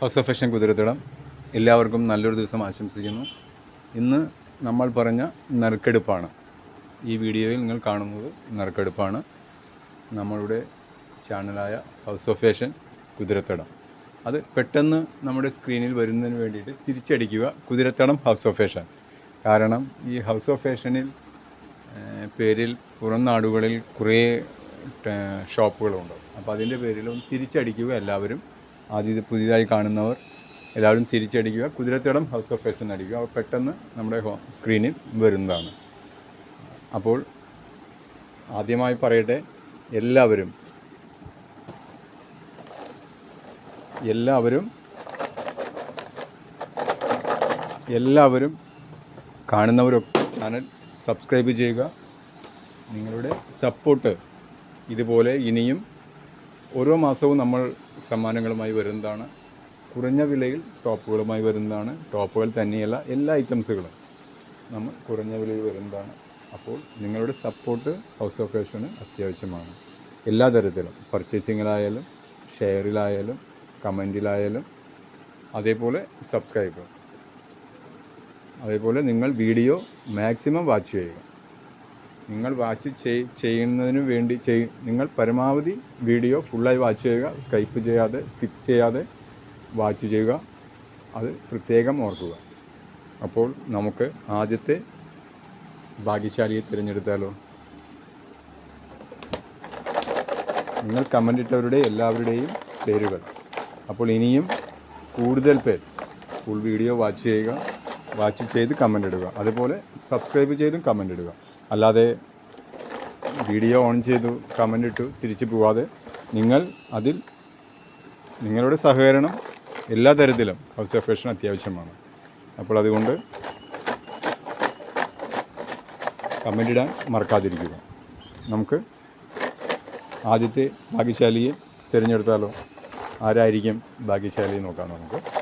House of fashion കുതിരത്തിടം എല്ലാവർക്കും നല്ലൊരു ദിവസം ആശംസിക്കുന്നു. ഇന്ന് നമ്മൾ പറഞ്ഞ നറുക്കെടുപ്പാണ്. ഈ വീഡിയോയിൽ നിങ്ങൾ കാണുന്നത് നറുക്കെടുപ്പാണ്. നമ്മളുടെ ചാനലായ ഹൗസ് ഓഫ് ഫാഷൻ കുതിരത്തടം. അത് പെട്ടെന്ന് നമ്മുടെ സ്ക്രീനിൽ വരുന്നതിന് വേണ്ടിയിട്ട് തിരിച്ചടിക്കുക കുതിരത്തടം ഹൗസ് ഓഫ് ഫാഷൻ കാരണം ഈ ഹൗസ് ഓഫ് ഫാഷനിൽ പേരിൽ പുറം നാടുകളിൽ കുറേ ഷോപ്പുകളുണ്ട്. അപ്പോൾ അതിന്റെ പേരിൽ ഒന്ന് തിരിച്ചടിക്കുക എല്ലാവരും ആദ്യം പുതിയതായി കാണുന്നവർ എല്ലാവരും തിരിച്ചടിക്കുക. കുതിരത്തടം ഹൗസ് ഓഫ് ഫാഷൻ അടിക്കുക അപ്പോൾ പെട്ടെന്ന് നമ്മുടെ ഹോ സ്ക്രീനിൽ വരുന്നതാണ്. അപ്പോൾ ആദ്യമായി പറയട്ടെ എല്ലാവരും എല്ലാവരും എല്ലാവരും കാണുന്നവരൊക്കെ ചാനൽ സബ്സ്ക്രൈബ് ചെയ്യുക. നിങ്ങളുടെ സപ്പോർട്ട് ഇതുപോലെ ഇനിയും ഓരോ മാസവും നമ്മൾ സമ്മാനങ്ങളുമായി വരുന്നതാണ്. കുറഞ്ഞ വിലയിൽ ടോപ്പുകളുമായി വരുന്നതാണ്. ടോപ്പുകൾ തന്നെയല്ല എല്ലാ ഐറ്റംസുകളും നമ്മൾ കുറഞ്ഞ വിലയിൽ വരുന്നതാണ്. അപ്പോൾ നിങ്ങളുടെ സപ്പോർട്ട് ഹൗസ് ഓഫ് ഫാഷന് അത്യാവശ്യമാണ്. എല്ലാ തരത്തിലും പർച്ചേസിങ്ങിലായാലും ഷെയറിലായാലും കമന്റിലായാലും അതേപോലെ സബ്സ്ക്രൈബ് അതേപോലെ നിങ്ങൾ വീഡിയോ മാക്സിമം വാച്ച് ചെയ്യുക. നിങ്ങൾ വാച്ച് ചെയ് ചെയ്യുന്നതിന് വേണ്ടി നിങ്ങൾ പരമാവധി വീഡിയോ ഫുള്ളായി വാച്ച് ചെയ്യുക സ്കൈപ്പ് ചെയ്യാതെ സ്കിപ്പ് ചെയ്യാതെ വാച്ച് ചെയ്യുക അത് പ്രത്യേകം ഓർക്കുക. അപ്പോൾ നമുക്ക് ആദ്യത്തെ ഭാഗ്യശാലിയെ തിരഞ്ഞെടുത്താലോ? നിങ്ങൾ കമന്റ് ഇട്ടവരുടെ എല്ലാവരുടെയും പേരുകൾ. അപ്പോൾ ഇനിയും കൂടുതൽ പേർ ഫുൾ വീഡിയോ വാച്ച് ചെയ്യുക വാച്ച് ചെയ്ത് കമന്റ് ഇടുക. അതുപോലെ സബ്സ്ക്രൈബ് ചെയ്തും കമന്റ് ഇടുക. അല്ലാതെ വീഡിയോ ഓൺ ചെയ്തു കമന്റ് ഇട്ടു തിരിച്ചു പോവാതെ നിങ്ങൾ അതിൽ നിങ്ങളുടെ സഹകരണം എല്ലാ തരത്തിലും ഹൗസ് അഫേഷൻ അത്യാവശ്യമാണ്. അപ്പോൾ അതുകൊണ്ട് കമന്റ് ഇടാൻ മറക്കാതിരിക്കുക. നമുക്ക് ആദ്യത്തെ ഭാഗ്യശാലിയെ തിരഞ്ഞെടുത്താലോ? ആരായിരിക്കും ഭാഗ്യശാലി നോക്കാം നമുക്ക്?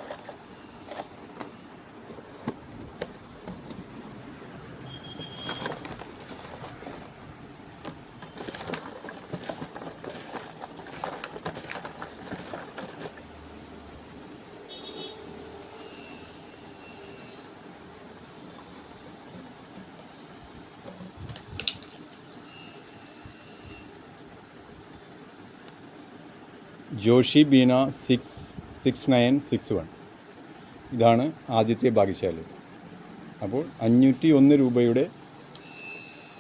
Joshi Beena six six nine six one. ഇതാണ് ആദ്യത്തെ ഭാഗ്യശാലി. അപ്പോൾ അഞ്ഞൂറ്റി ഒന്ന് രൂപയുടെ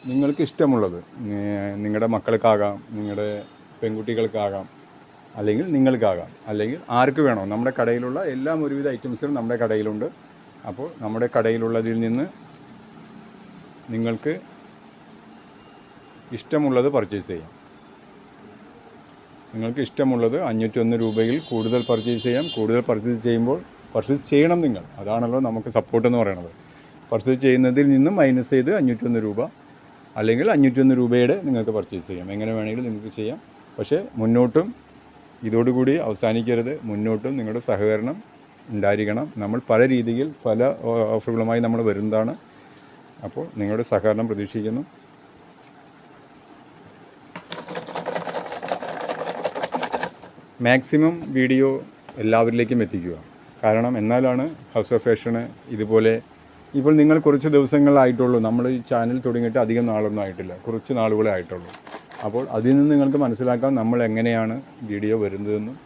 നിങ്ങൾക്ക് ഇഷ്ടമുള്ളത്. നിങ്ങളുടെ മക്കൾക്കാകാം നിങ്ങളുടെ പെൺകുട്ടികൾക്കാകാം അല്ലെങ്കിൽ നിങ്ങൾക്കാകാം അല്ലെങ്കിൽ ആർക്ക് വേണോ. നമ്മുടെ കടയിലുള്ള എല്ലാം ഒരുവിധ ഐറ്റംസും നമ്മുടെ കടയിലുണ്ട്. അപ്പോൾ നമ്മുടെ കടയിലുള്ളതിൽ നിന്ന് നിങ്ങൾക്ക് ഇഷ്ടമുള്ളത് പർച്ചേസ് ചെയ്യാം. നിങ്ങൾക്ക് ഇഷ്ടമുള്ളത് അഞ്ഞൂറ്റൊന്ന് രൂപയിൽ കൂടുതൽ പർച്ചേസ് ചെയ്യാം. കൂടുതൽ പർച്ചേസ് ചെയ്യുമ്പോൾ പർച്ചേസ് ചെയ്യണം നിങ്ങൾ. അതാണല്ലോ നമുക്ക് സപ്പോർട്ട് എന്ന് പറയുന്നത് പർച്ചേസ് ചെയ്യുന്നതിൽ നിന്നും മൈനസ് ചെയ്ത് അഞ്ഞൂറ്റൊന്ന് രൂപ അല്ലെങ്കിൽ അഞ്ഞൂറ്റൊന്ന് രൂപയുടെ നിങ്ങൾക്ക് പർച്ചേസ് ചെയ്യാം. എങ്ങനെ വേണമെങ്കിലും നിങ്ങൾക്ക് ചെയ്യാം. പക്ഷേ മുന്നോട്ടും ഇതോടുകൂടി അവസാനിക്കരുത്. മുന്നോട്ടും നിങ്ങളുടെ സഹകരണം ഉണ്ടായിരിക്കണം. നമ്മൾ പല രീതിയിൽ പല ഓഫറുകളുമായി നമ്മൾ വരുന്നതാണ്. അപ്പോൾ നിങ്ങളുടെ സഹകരണം പ്രതീക്ഷിക്കുന്നു. മാക്സിമം വീഡിയോ എല്ലാവരിലേക്കും എത്തിക്കുക. കാരണം എന്നാലാണ് ഹൗസ് ഓഫ് ഫാഷന് ഇതുപോലെ ഇപ്പോൾ നിങ്ങൾ കുറച്ച് ദിവസങ്ങളായിട്ടുള്ളൂ. നമ്മൾ ഈ ചാനൽ തുടങ്ങിയിട്ട് അധികം നാളൊന്നും ആയിട്ടില്ല. കുറച്ച് നാളുകളെ ആയിട്ടുള്ളൂ. അപ്പോൾ അതിൽ നിന്ന് നിങ്ങൾക്ക് മനസ്സിലാക്കാം നമ്മൾ എങ്ങനെയാണ് വീഡിയോ വരുന്നതെന്നും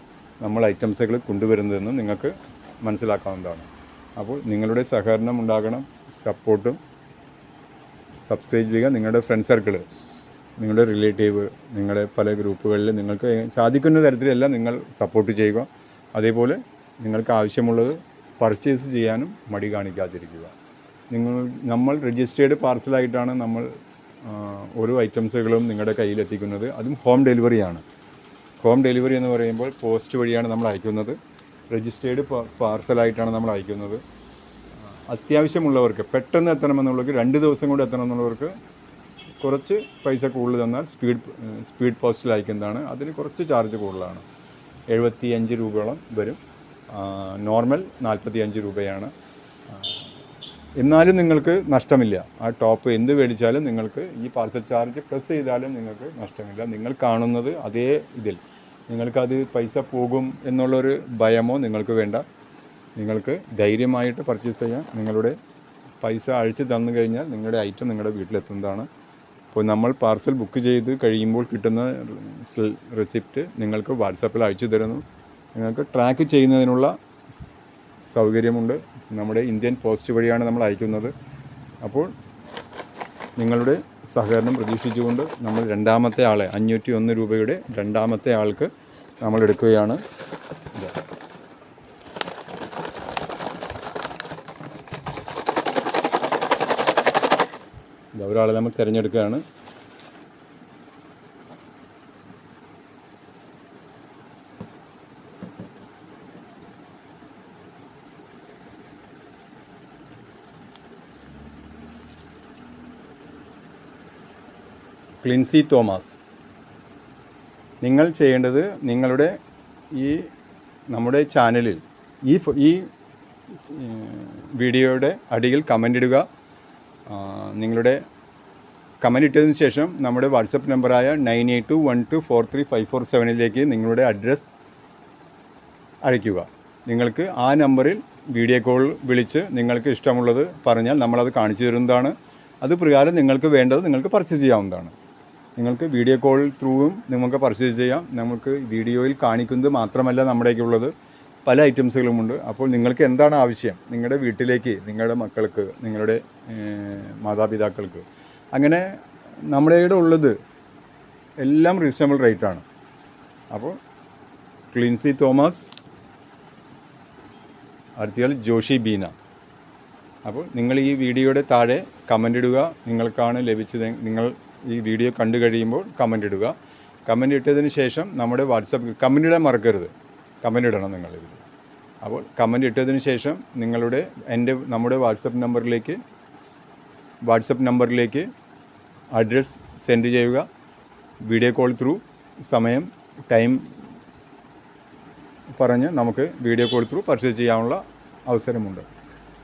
നമ്മൾ ഐറ്റംസുകൾ കൊണ്ടുവരുന്നതെന്നും നിങ്ങൾക്ക് മനസ്സിലാക്കാവുന്നതാണ്. അപ്പോൾ നിങ്ങളുടെ സഹകരണം ഉണ്ടാകണം സപ്പോർട്ടും സബ്സ്ക്രൈബ് ചെയ്യുക നിങ്ങളുടെ ഫ്രണ്ട് സർക്കിൾ നിങ്ങളുടെ റിലേറ്റീവ് നിങ്ങളുടെ പല ഗ്രൂപ്പുകളിൽ നിങ്ങൾക്ക് സാധിക്കുന്ന തരത്തിലെല്ലാം നിങ്ങൾ സപ്പോർട്ട് ചെയ്യുക. അതേപോലെ നിങ്ങൾക്ക് ആവശ്യമുള്ളത് പർച്ചേസ് ചെയ്യാനും മടി കാണിക്കാതിരിക്കുക. നിങ്ങൾ നമ്മൾ രജിസ്റ്റേർഡ് പാർസലായിട്ടാണ് നമ്മൾ ഓരോ ഐറ്റംസുകളും നിങ്ങളുടെ കയ്യിൽ എത്തിക്കുന്നത്. അതും ഹോം ഡെലിവറിയാണ് ഹോം ഡെലിവറി എന്ന് പറയുമ്പോൾ പോസ്റ്റ് വഴിയാണ് നമ്മൾ അയക്കുന്നത്. രജിസ്റ്റേർഡ് പാർസലായിട്ടാണ് നമ്മൾ അയക്കുന്നത്. അത്യാവശ്യമുള്ളവർക്ക് പെട്ടെന്ന് എത്തണമെന്നുള്ളവർക്ക് രണ്ട് ദിവസം കൊണ്ട് എത്തണമെന്നുള്ളവർക്ക് കുറച്ച് പൈസ കൂടുതൽ തന്നാൽ സ്പീഡ് സ്പീഡ് പോസ്റ്റിൽ അയക്കുന്നതാണ് അതിന് കുറച്ച് ചാർജ് കൂടുതലാണ്. എഴുപത്തി അഞ്ച് രൂപയോളം വരും. നോർമൽ നാൽപ്പത്തി അഞ്ച് രൂപയാണ്. എന്നാലും നിങ്ങൾക്ക് നഷ്ടമില്ല. ആ ടോപ്പ് എന്ത് മേടിച്ചാലും നിങ്ങൾക്ക് ഈ പാർസൽ ചാർജ് പ്ലസ് ചെയ്താലും നിങ്ങൾക്ക് നഷ്ടമില്ല. നിങ്ങൾ കാണുന്നത് അതേ ഇതിൽ. നിങ്ങൾക്കത് പൈസ പോകും എന്നുള്ളൊരു ഭയമോ നിങ്ങൾക്ക് വേണ്ട. നിങ്ങൾക്ക് ധൈര്യമായിട്ട് പർച്ചേസ് ചെയ്യാം. നിങ്ങളുടെ പൈസ അഴിച്ച് തന്നു കഴിഞ്ഞാൽ നിങ്ങളുടെ ഐറ്റം നിങ്ങളുടെ വീട്ടിലെത്തുന്നതാണ്. അപ്പോൾ നമ്മൾ പാർസൽ ബുക്ക് ചെയ്ത് കഴിയുമ്പോൾ കിട്ടുന്ന റെസിപ്റ്റ് നിങ്ങൾക്ക് വാട്സാപ്പിൽ അയച്ചു തരുന്നു. നിങ്ങൾക്ക് ട്രാക്ക് ചെയ്യുന്നതിനുള്ള സൗകര്യമുണ്ട്. നമ്മുടെ ഇന്ത്യൻ പോസ്റ്റ് വഴിയാണ് നമ്മൾ അയക്കുന്നത്. അപ്പോൾ നിങ്ങളുടെ സഹകരണം പ്രതീക്ഷിച്ചുകൊണ്ട് നമ്മൾ രണ്ടാമത്തെ ആളെ അഞ്ഞൂറ്റി ഒന്ന് രൂപയുടെ രണ്ടാമത്തെ ആൾക്ക് നമ്മൾ എടുക്കുകയാണ്. ഒരാളെ നമ്മൾ തിരഞ്ഞെടുക്കുകയാണ്. ക്ലിൻസി തോമസ് നിങ്ങൾ ചെയ്യേണ്ടത് നിങ്ങളുടെ ഈ നമ്മുടെ ചാനലിൽ ഈ ഈ വീഡിയോയുടെ അടിയിൽ കമന്റ് ഇടുക. നിങ്ങളുടെ കമന്റ് ഇട്ടതിന് ശേഷം നമ്മുടെ വാട്സപ്പ് നമ്പറായ nine eight two one two four three five four സെവനിലേക്ക് നിങ്ങളുടെ അഡ്രസ്സ് അയയ്ക്കുക. നിങ്ങൾക്ക് ആ നമ്പറിൽ വീഡിയോ കോൾ വിളിച്ച് നിങ്ങൾക്ക് ഇഷ്ടമുള്ളത് പറഞ്ഞാൽ നമ്മളത് കാണിച്ചു തരുന്നതാണ്. അത് പ്രകാരം നിങ്ങൾക്ക് വേണ്ടത് നിങ്ങൾക്ക് പർച്ചേസ് ചെയ്യാവുന്നതാണ്. നിങ്ങൾക്ക് വീഡിയോ കോൾ ത്രൂവും നിങ്ങൾക്ക് പർച്ചേസ് ചെയ്യാം. നമുക്ക് വീഡിയോയിൽ കാണിക്കുന്നത് മാത്രമല്ല നമ്മുടേക്കുള്ളത്. പല ഐറ്റംസുകളുമുണ്ട് അപ്പോൾ നിങ്ങൾക്ക് എന്താണ് ആവശ്യം? നിങ്ങളുടെ വീട്ടിലേക്ക് നിങ്ങളുടെ മക്കൾക്ക് നിങ്ങളുടെ മാതാപിതാക്കൾക്ക്. അങ്ങനെ നമ്മുടെ ഇവിടെ ഉള്ളത് എല്ലാം റീസണബിൾ റേറ്റാണ് അപ്പോൾ ക്ലിൻസി തോമസ് അടുത്തയാൾ ജോഷി ബീന. അപ്പോൾ നിങ്ങൾ ഈ വീഡിയോയുടെ താഴെ കമന്റ് ഇടുക. നിങ്ങൾക്കാണ് ലഭിച്ചത് നിങ്ങൾ ഈ വീഡിയോ കണ്ടു കഴിയുമ്പോൾ കമന്റ് ഇടുക. കമന്റ് ഇട്ടതിന് ശേഷം നമ്മുടെ വാട്സപ്പ് കമന്റ് ഇടാൻ മറക്കരുത്. കമന്റ് ഇടണം നിങ്ങൾ ഇതിൽ അപ്പോൾ കമന്റ് ഇട്ടതിന് ശേഷം നിങ്ങളുടെ എന്റെ നമ്മുടെ വാട്സപ്പ് നമ്പറിലേക്ക് വാട്സപ്പ് നമ്പറിലേക്ക് അഡ്രസ്സ് സെൻഡ് ചെയ്യുക. വീഡിയോ കോൾ ത്രൂ സമയം ടൈം പറഞ്ഞ് നമുക്ക് വീഡിയോ കോൾ ത്രൂ പർച്ചേസ് ചെയ്യാനുള്ള അവസരമുണ്ട്.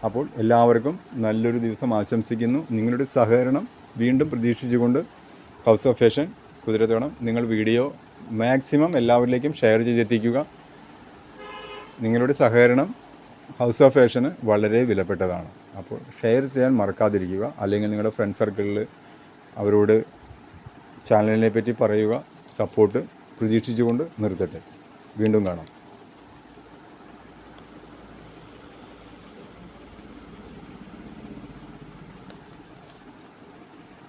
അപ്പോൾ എല്ലാവർക്കും നല്ലൊരു ദിവസം ആശംസിക്കുന്നു. നിങ്ങളുടെ സഹകരണം വീണ്ടും പ്രതീക്ഷിച്ചുകൊണ്ട് ഹൗസ് ഓഫ് ഫാഷൻ കുതിരത്തോണം നിങ്ങൾ വീഡിയോ മാക്സിമം എല്ലാവരിലേക്കും ഷെയർ ചെയ്തെത്തിക്കുക. നിങ്ങളുടെ സഹകരണം ഹൗസ് ഓഫ് ഫാഷന് വളരെ വിലപ്പെട്ടതാണ്. അപ്പോൾ ഷെയർ ചെയ്യാൻ മറക്കാതിരിക്കുക. അല്ലെങ്കിൽ നിങ്ങളുടെ ഫ്രണ്ട് സർക്കിളിൽ അവരോട് ചാനലിനെ പറ്റി പറയുക സപ്പോർട്ട് പ്രതീക്ഷിച്ചുകൊണ്ട് നിർത്തട്ടെ. വീണ്ടും കാണാം.